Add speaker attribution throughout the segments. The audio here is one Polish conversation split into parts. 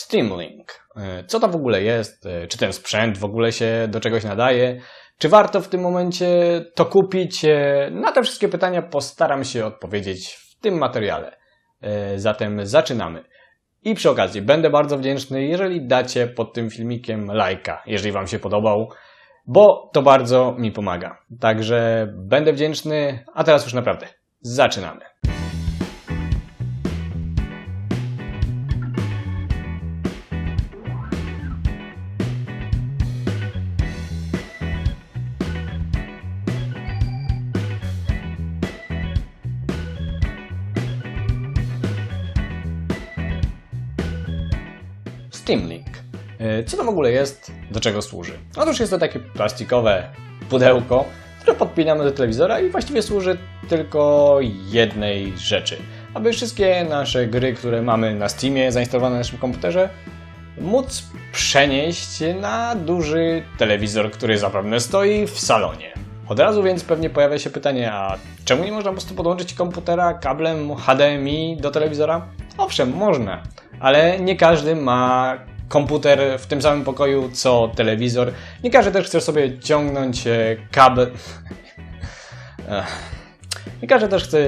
Speaker 1: Steam Link. E, Co to w ogóle jest? E, Czy ten sprzęt w ogóle się do czegoś nadaje? Czy warto w tym momencie to kupić? E, Na te wszystkie pytania postaram się odpowiedzieć w tym materiale. Zatem zaczynamy. I przy okazji będę bardzo wdzięczny, jeżeli dacie pod tym filmikiem lajka, jeżeli Wam się podobał, bo to bardzo mi pomaga. Także będę wdzięczny, a teraz już naprawdę zaczynamy. Steam Link. E, Co to w ogóle jest? Do czego służy? Otóż jest to takie plastikowe pudełko, które podpinamy do telewizora i właściwie służy tylko jednej rzeczy. Aby wszystkie nasze gry, które mamy na Steamie zainstalowane na naszym komputerze, móc przenieść na duży telewizor, który zapewne stoi w salonie. Od razu więc pewnie pojawia się pytanie, a czemu nie można po prostu podłączyć komputera kablem HDMI do telewizora? Owszem, można, ale nie każdy ma komputer w tym samym pokoju co telewizor. Nie każdy też chce sobie ciągnąć e, kabel. Nie każdy też chce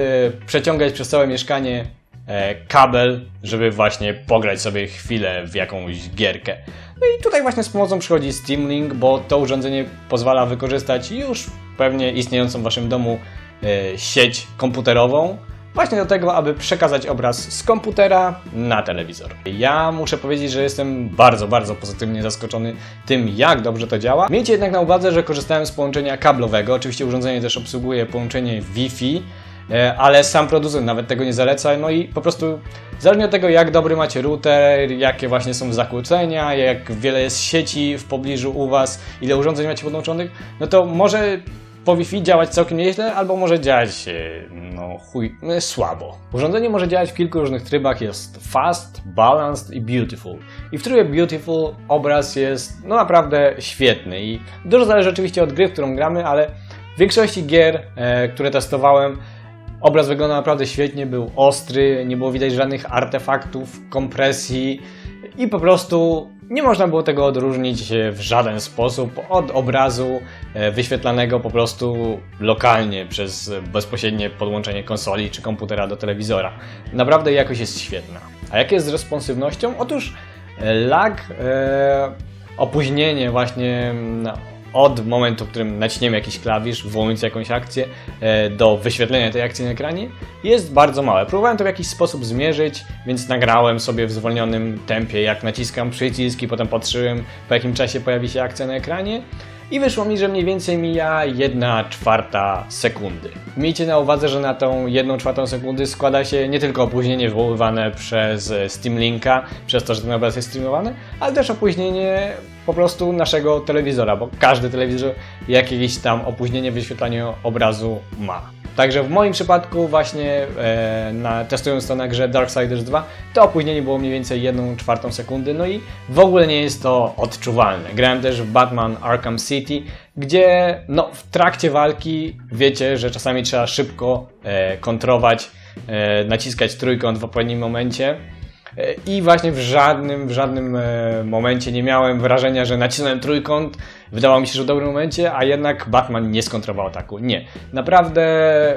Speaker 1: przeciągać przez całe mieszkanie e, kabel, żeby właśnie pograć sobie chwilę w jakąś gierkę. No i tutaj właśnie z pomocą przychodzi Steam Link, bo to urządzenie pozwala wykorzystać już pewnie istniejącą w Waszym domu e, sieć komputerową, właśnie do tego, aby przekazać obraz z komputera na telewizor. Ja muszę powiedzieć, że jestem bardzo, bardzo pozytywnie zaskoczony tym, jak dobrze to działa. Miejcie jednak na uwadze, że korzystałem z połączenia kablowego. Oczywiście urządzenie też obsługuje połączenie Wi-Fi, e, ale sam producent nawet tego nie zaleca. No i po prostu zależnie od tego, jak dobry macie router, jakie właśnie są zakłócenia, jak wiele jest sieci w pobliżu u Was, ile urządzeń macie podłączonych, no to może po Wi-Fi działać całkiem nieźle, albo może działać e, no chuj, e, słabo. Urządzenie może działać w kilku różnych trybach. Jest fast, balanced i beautiful. I w trybie beautiful obraz jest no naprawdę świetny i dużo zależy oczywiście od gry, w którą gramy, ale w większości gier, e, które testowałem, obraz wygląda naprawdę świetnie, był ostry, nie było widać żadnych artefaktów, kompresji i po prostu nie można było tego odróżnić w żaden sposób od obrazu e, wyświetlanego po prostu lokalnie przez bezpośrednie podłączenie konsoli czy komputera do telewizora. Naprawdę jakość jest świetna. A jak jest z responsywnością? Otóż e, lag, e, opóźnienie właśnie od momentu, w którym naciśniemy jakiś klawisz, wywołując jakąś akcję, e, do wyświetlenia tej akcji na ekranie, jest bardzo małe. Próbowałem to w jakiś sposób zmierzyć, więc nagrałem sobie w zwolnionym tempie, jak naciskam przycisk i potem patrzyłem, po jakim czasie pojawi się akcja na ekranie. I wyszło mi, że mniej więcej mija 1 czwarta sekundy. Miejcie na uwadze, że na tą 1 czwartą sekundy składa się nie tylko opóźnienie wywoływane przez Steam Linka, przez to, że ten obraz jest streamowany, ale też opóźnienie po prostu naszego telewizora, bo każdy telewizor jakieś tam opóźnienie w wyświetlaniu obrazu ma. Także w moim przypadku właśnie e, na, testując to na grze Darksiders 2, to opóźnienie było mniej więcej 1 czwartą sekundy, no i w ogóle nie jest to odczuwalne. Grałem też w Batman Arkham City, gdzie no, w trakcie walki wiecie, że czasami trzeba szybko e, kontrować, e, naciskać trójkąt w odpowiednim momencie. E, I właśnie w żadnym, w żadnym e, momencie nie miałem wrażenia, że nacisnąłem trójkąt, wydawało mi się, że w dobrym momencie, a jednak Batman nie skontrował ataku. Nie. Naprawdę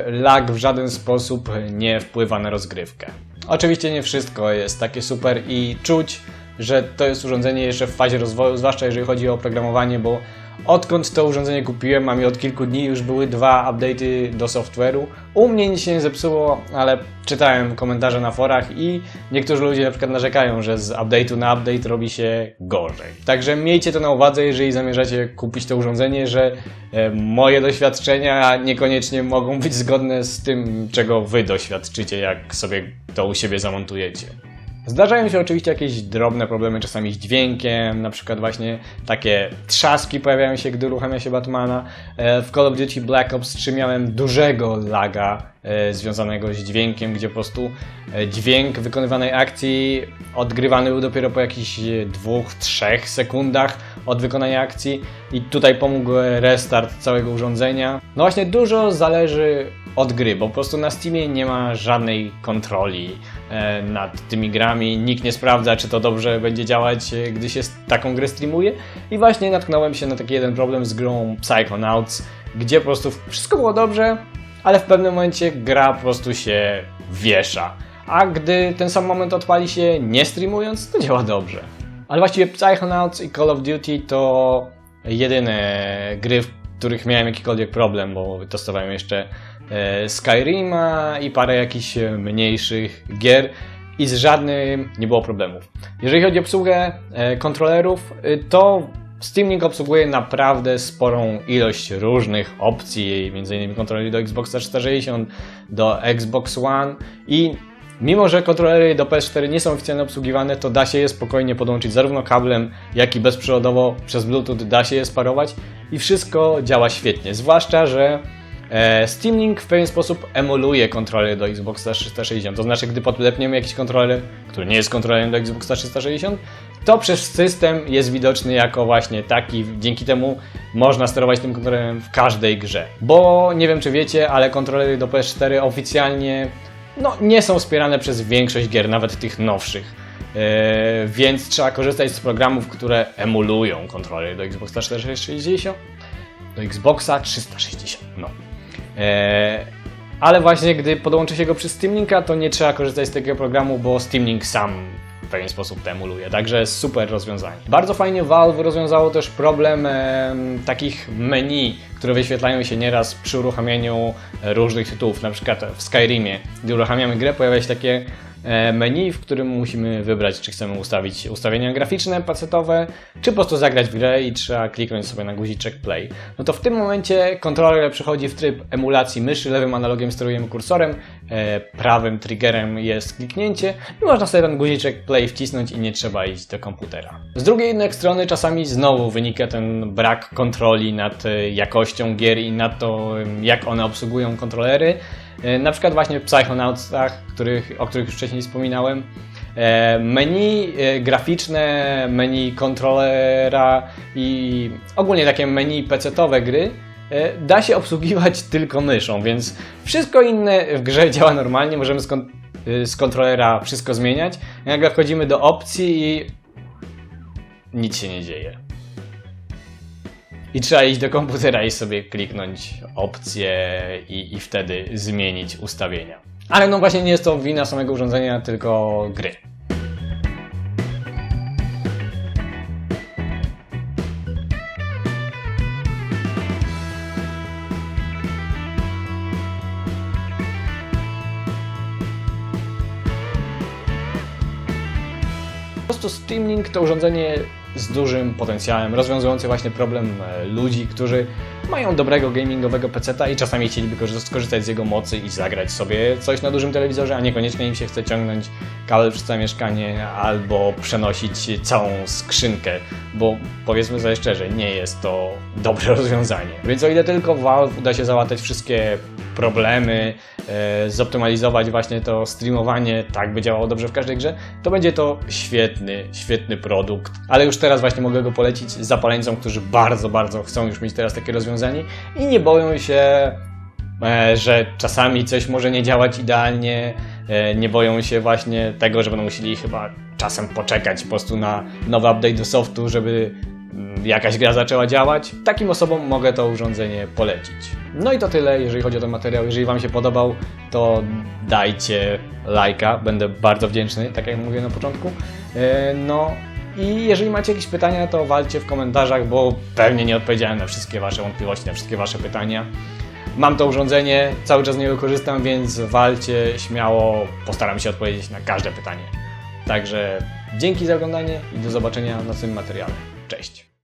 Speaker 1: lag w żaden sposób nie wpływa na rozgrywkę. Oczywiście nie wszystko jest takie super i czuć, że to jest urządzenie jeszcze w fazie rozwoju, zwłaszcza jeżeli chodzi o oprogramowanie, bo Odkąd to urządzenie kupiłem, a mi od kilku dni już były dwa update'y do software'u. U mnie nic się nie zepsuło, ale czytałem komentarze na forach i niektórzy ludzie na przykład narzekają, że z update'u na update robi się gorzej. Także miejcie to na uwadze, jeżeli zamierzacie kupić to urządzenie, że e, moje doświadczenia niekoniecznie mogą być zgodne z tym, czego wy doświadczycie, jak sobie to u siebie zamontujecie. Zdarzają się oczywiście jakieś drobne problemy czasami z dźwiękiem, na przykład właśnie takie trzaski pojawiają się, gdy uruchamia się Batmana. E, W Call of Duty Black Ops 3 miałem dużego laga związanego z dźwiękiem, gdzie po prostu e, dźwięk wykonywanej akcji odgrywany był dopiero po jakichś e, dwóch, trzech sekundach od wykonania akcji. I tutaj pomógł e, restart całego urządzenia. No właśnie dużo zależy od gry, bo po prostu na Steamie nie ma żadnej kontroli e, nad tymi grami, nikt nie sprawdza, czy to dobrze będzie działać, e, gdy się taką grę streamuje. I właśnie natknąłem się na taki jeden problem z grą Psychonauts, gdzie po prostu wszystko było dobrze, ale w pewnym momencie gra po prostu się wiesza. A gdy ten sam moment odpali się nie streamując, to działa dobrze. Ale właściwie Psychonauts i Call of Duty to jedyne gry, w których miałem jakikolwiek problem, bo testowałem jeszcze e, Skyrima i parę jakichś mniejszych gier i z żadnym nie było problemów. Jeżeli chodzi o obsługę e, kontrolerów, y, to Steam Link obsługuje naprawdę sporą ilość różnych opcji, m.in. kontrolery do Xboxa 360, do Xbox One i mimo, że kontrolery do PS4 nie są oficjalnie obsługiwane, to da się je spokojnie podłączyć zarówno kablem, jak i bezprzewodowo przez Bluetooth da się je sparować i wszystko działa świetnie, zwłaszcza, że Steam Link w pewien sposób emuluje kontroler do Xboxa 360. To znaczy, gdy podlepniemy jakiś kontroler, który nie jest kontrolerem do Xboxa 360, to przez system jest widoczny jako właśnie taki. Dzięki temu można sterować tym kontrolerem w każdej grze. Bo nie wiem, czy wiecie, ale kontrolery do PS4 oficjalnie no, nie są wspierane przez większość gier, nawet tych nowszych. E, więc trzeba korzystać z programów, które emulują kontrolery do Xboxa 360 do Xboxa 360. No. Eee, ale właśnie gdy podłączy się go przez Steam Linka, to nie trzeba korzystać z takiego programu, bo Steam Link sam w pewien sposób to emuluje. Także super rozwiązanie. Bardzo fajnie Valve rozwiązało też problem em, takich menu, które wyświetlają się nieraz przy uruchamianiu e, różnych tytułów. Na przykład w Skyrimie, gdy uruchamiamy grę, pojawia się takie e, menu, w którym musimy wybrać, czy chcemy ustawić ustawienia graficzne, pacetowe, czy po prostu zagrać w grę i trzeba kliknąć sobie na guziczek play. No to w tym momencie kontroler przechodzi w tryb emulacji myszy, lewym analogiem sterujemy kursorem, e, prawym triggerem jest kliknięcie i można sobie ten guziczek play wcisnąć i nie trzeba iść do komputera. Z drugiej jednak strony czasami znowu wynika ten brak kontroli nad e, jakością gier i nad to, jak one obsługują kontrolery. E, Na przykład właśnie w Psychonautsach, których, o których już wcześniej wspominałem, e, menu e, graficzne, menu kontrolera i ogólnie takie menu PC-owe gry e, da się obsługiwać tylko myszą, więc wszystko inne w grze działa normalnie, możemy z, kon- y, z kontrolera wszystko zmieniać. Nagle wchodzimy do opcji i nic się nie dzieje. I trzeba iść do komputera i sobie kliknąć opcję i, i wtedy zmienić ustawienia. Ale no właśnie nie jest to wina samego urządzenia, tylko gry. Po prostu Steam Link to urządzenie z dużym potencjałem, rozwiązujące właśnie problem e, ludzi, którzy mają dobrego gamingowego peceta i czasami chcieliby korzyst- skorzystać z jego mocy i zagrać sobie coś na dużym telewizorze, a niekoniecznie im się chce ciągnąć kabel przez całe mieszkanie albo przenosić całą skrzynkę, bo powiedzmy sobie szczerze, nie jest to dobre rozwiązanie. Więc o ile tylko Valve uda się załatać wszystkie problemy, e, zoptymalizować właśnie to streamowanie, tak by działało dobrze w każdej grze, to będzie to świetny, świetny produkt. Ale już teraz właśnie mogę go polecić zapaleńcom, którzy bardzo, bardzo chcą już mieć teraz takie rozwiązanie i nie boją się, e, że czasami coś może nie działać idealnie, e, nie boją się właśnie tego, że będą musieli chyba czasem poczekać po prostu na nowy update do softu, żeby jakaś gra zaczęła działać. Takim osobom mogę to urządzenie polecić. No i to tyle, jeżeli chodzi o ten materiał. Jeżeli Wam się podobał, to dajcie lajka, będę bardzo wdzięczny, tak jak mówię na początku. E, No i jeżeli macie jakieś pytania, to walcie w komentarzach, bo pewnie nie odpowiedziałem na wszystkie Wasze wątpliwości, na wszystkie Wasze pytania. Mam to urządzenie, cały czas z niego korzystam, więc walcie śmiało, postaram się odpowiedzieć na każde pytanie. Także dzięki za oglądanie i do zobaczenia w następnym materiale. Cześć!